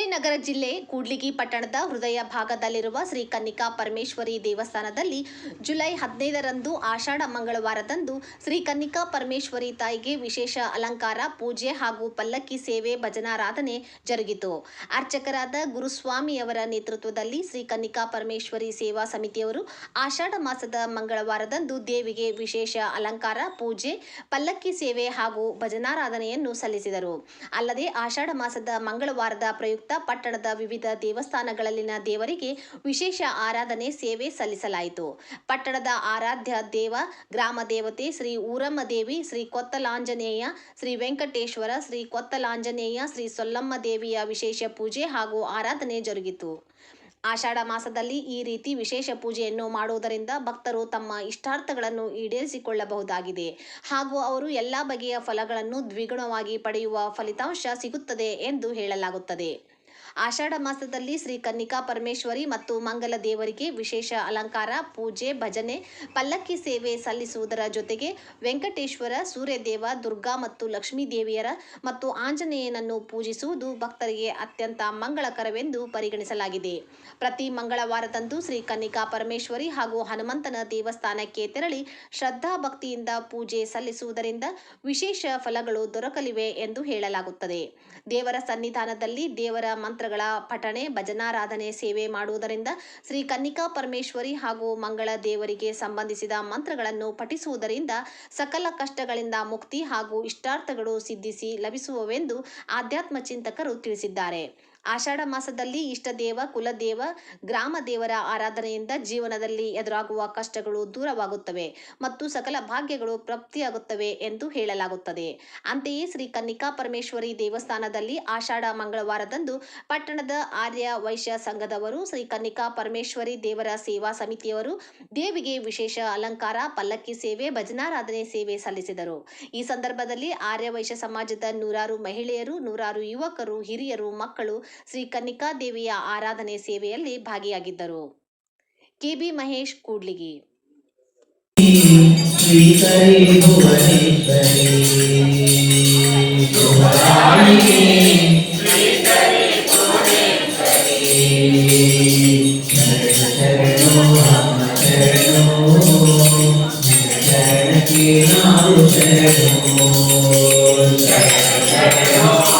ಜಿಲ್ಲೆ ಕೂಡ್ಲಿಗಿ ಪಟ್ಟಣದ ಹೃದಯ ಭಾಗದಲ್ಲಿರುವ ಶ್ರೀ ಕನ್ನಿಕಾ ಪರಮೇಶ್ವರಿ ದೇವಸ್ಥಾನದಲ್ಲಿ ಜುಲೈ ಹದಿನೈದರಂದು ಆಷಾಢ ಮಂಗಳವಾರದಂದು ಶ್ರೀ ಕನ್ನಿಕಾ ಪರಮೇಶ್ವರಿ ತಾಯಿಗೆ ವಿಶೇಷ ಅಲಂಕಾರ, ಪೂಜೆ ಹಾಗೂ ಪಲ್ಲಕ್ಕಿ ಸೇವೆ ಭಜನಾರಾಧನೆ ಜರುಗಿತು. ಅರ್ಚಕರಾದ ಗುರುಸ್ವಾಮಿಯವರ ನೇತೃತ್ವದಲ್ಲಿ ಶ್ರೀ ಕನ್ನಿಕಾ ಪರಮೇಶ್ವರಿ ಸೇವಾ ಸಮಿತಿಯವರು ಆಷಾಢ ಮಾಸದ ಮಂಗಳವಾರದಂದು ದೇವಿಗೆ ವಿಶೇಷ ಅಲಂಕಾರ, ಪೂಜೆ, ಪಲ್ಲಕ್ಕಿ ಸೇವೆ ಹಾಗೂ ಭಜನಾರಾಧನೆಯನ್ನು ಸಲ್ಲಿಸಿದರು. ಅಲ್ಲದೆ ಆಷಾಢ ಮಾಸದ ಮಂಗಳವಾರದ ಪ್ರಯುಕ್ತ ಪಟ್ಟಣದ ವಿವಿಧ ದೇವಸ್ಥಾನಗಳಲ್ಲಿನ ದೇವರಿಗೆ ವಿಶೇಷ ಆರಾಧನೆ ಸೇವೆ ಸಲ್ಲಿಸಲಾಯಿತು. ಪಟ್ಟಣದ ಆರಾಧ್ಯ ದೇವ, ಗ್ರಾಮ ದೇವತೆ ಶ್ರೀ ಊರಮ್ಮ ದೇವಿ, ಶ್ರೀ ಕೊತ್ತಲಾಂಜನೇಯ, ಶ್ರೀ ವೆಂಕಟೇಶ್ವರ, ಶ್ರೀ ಕೊತ್ತಲಾಂಜನೇಯ, ಶ್ರೀ ಸೊಲ್ಲಮ್ಮ ದೇವಿಯ ವಿಶೇಷ ಪೂಜೆ ಹಾಗೂ ಆರಾಧನೆ ಜರುಗಿತು. ಆಷಾಢ ಮಾಸದಲ್ಲಿ ಈ ರೀತಿ ವಿಶೇಷ ಪೂಜೆಯನ್ನು ಮಾಡುವುದರಿಂದ ಭಕ್ತರು ತಮ್ಮ ಇಷ್ಟಾರ್ಥಗಳನ್ನು ಈಡೇರಿಸಿಕೊಳ್ಳಬಹುದಾಗಿದೆ. ಹಾಗೂ ಅವರು ಎಲ್ಲ ಬಗೆಯ ಫಲಗಳನ್ನು ದ್ವಿಗುಣವಾಗಿ ಪಡೆಯುವ ಫಲಿತಾಂಶ ಸಿಗುತ್ತದೆ ಎಂದು ಹೇಳಲಾಗುತ್ತದೆ. ಆಷಾಢ ಮಾಸದಲ್ಲಿ ಶ್ರೀ ಕನ್ನಿಕಾ ಪರಮೇಶ್ವರಿ ಮತ್ತು ಮಂಗಲ ದೇವರಿಗೆ ವಿಶೇಷ ಅಲಂಕಾರ, ಪೂಜೆ, ಭಜನೆ, ಪಲ್ಲಕ್ಕಿ ಸೇವೆ ಸಲ್ಲಿಸುವುದರ ಜೊತೆಗೆ ವೆಂಕಟೇಶ್ವರ, ಸೂರ್ಯದೇವ, ದುರ್ಗಾ ಮತ್ತು ಲಕ್ಷ್ಮೀ ದೇವಿಯರ ಮತ್ತು ಆಂಜನೇಯನನ್ನು ಪೂಜಿಸುವುದು ಭಕ್ತರಿಗೆ ಅತ್ಯಂತ ಮಂಗಳಕರವೆಂದು ಪರಿಗಣಿಸಲಾಗಿದೆ. ಪ್ರತಿ ಮಂಗಳವಾರದಂದು ಶ್ರೀ ಕನ್ನಿಕಾ ಪರಮೇಶ್ವರಿ ಹಾಗೂ ಹನುಮಂತನ ದೇವಸ್ಥಾನಕ್ಕೆ ತೆರಳಿ ಶ್ರದ್ಧಾ ಭಕ್ತಿಯಿಂದ ಪೂಜೆ ಸಲ್ಲಿಸುವುದರಿಂದ ವಿಶೇಷ ಫಲಗಳು ದೊರಕಲಿವೆ ಎಂದು ಹೇಳಲಾಗುತ್ತದೆ. ದೇವರ ಸನ್ನಿಧಾನದಲ್ಲಿ ದೇವರ ಮಂತ್ರಗಳ ಪಠಣೆ ಭಜನಾರಾಧನೆ ಸೇವೆ ಮಾಡುವುದರಿಂದ ಶ್ರೀ ಕನ್ನಿಕಾ ಪರಮೇಶ್ವರಿ ಹಾಗೂ ಮಂಗಳ ದೇವರಿಗೆ ಸಂಬಂಧಿಸಿದ ಮಂತ್ರಗಳನ್ನು ಪಠಿಸುವುದರಿಂದ ಸಕಲ ಕಷ್ಟಗಳಿಂದ ಮುಕ್ತಿ ಹಾಗೂ ಇಷ್ಟಾರ್ಥಗಳು ಸಿದ್ಧಿಸಿ ಲಭಿಸುವವೆಂದು ಆಧ್ಯಾತ್ಮ ಚಿಂತಕರು ತಿಳಿಸಿದ್ದಾರೆ. ಆಷಾಢ ಮಾಸದಲ್ಲಿ ಇಷ್ಟದೇವ, ಕುಲದೇವ, ಗ್ರಾಮ ದೇವರ ಆರಾಧನೆಯಿಂದ ಜೀವನದಲ್ಲಿ ಎದುರಾಗುವ ಕಷ್ಟಗಳು ದೂರವಾಗುತ್ತವೆ ಮತ್ತು ಸಕಲ ಭಾಗ್ಯಗಳು ಪ್ರಾಪ್ತಿಯಾಗುತ್ತವೆ ಎಂದು ಹೇಳಲಾಗುತ್ತದೆ. ಅಂತೆಯೇ ಶ್ರೀ ಕನ್ನಿಕಾ ಪರಮೇಶ್ವರಿ ದೇವಸ್ಥಾನದಲ್ಲಿ ಆಷಾಢ ಮಂಗಳವಾರದಂದು ಪಟ್ಟಣದ ಆರ್ಯ ವೈಶ್ಯ ಸಂಘದವರು, ಶ್ರೀ ಕನ್ನಿಕಾ ಪರಮೇಶ್ವರಿ ದೇವರ ಸೇವಾ ಸಮಿತಿಯವರು ದೇವಿಗೆ ವಿಶೇಷ ಅಲಂಕಾರ, ಪಲ್ಲಕ್ಕಿ ಸೇವೆ, ಭಜನಾರಾಧನೆ ಸೇವೆ ಸಲ್ಲಿಸಿದರು. ಈ ಸಂದರ್ಭದಲ್ಲಿ ಆರ್ಯ ವೈಶ್ಯ ಸಮಾಜದ ನೂರಾರು ಮಹಿಳೆಯರು, ನೂರಾರು ಯುವಕರು, ಹಿರಿಯರು, ಮಕ್ಕಳು ಶ್ರೀ ಕನ್ನಿಕಾ ದೇವಿಯ ಆರಾಧನೆ ಸೇವೆಯಲ್ಲಿ ಭಾಗಿಯಾಗಿದ್ದರು ಕೆಬಿ ಮಹೇಶ್ ಕೂಡ್ಲಿಗಿ ಶರಣ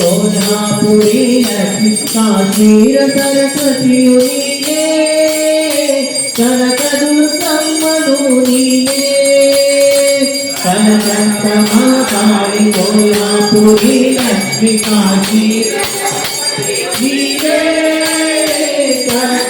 కోనాపురి కాశీర సరస్వతి కనకదుర్గమ్మను నీవే కనకంత మహాకాళి కోనాపురి లక్ష్మి కాశీర సరస్వతి నీవే కనక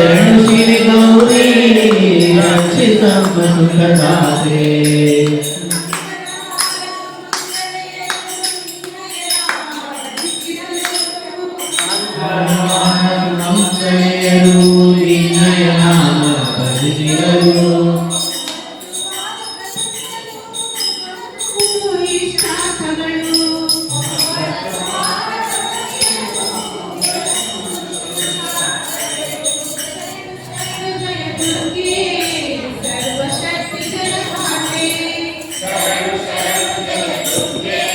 ಶ್ರೀ ಗೌರಿ ರಕ್ಷಿತ ಮನುಕದಾತೆ ನಮ್ಮನೆಯರು Amém.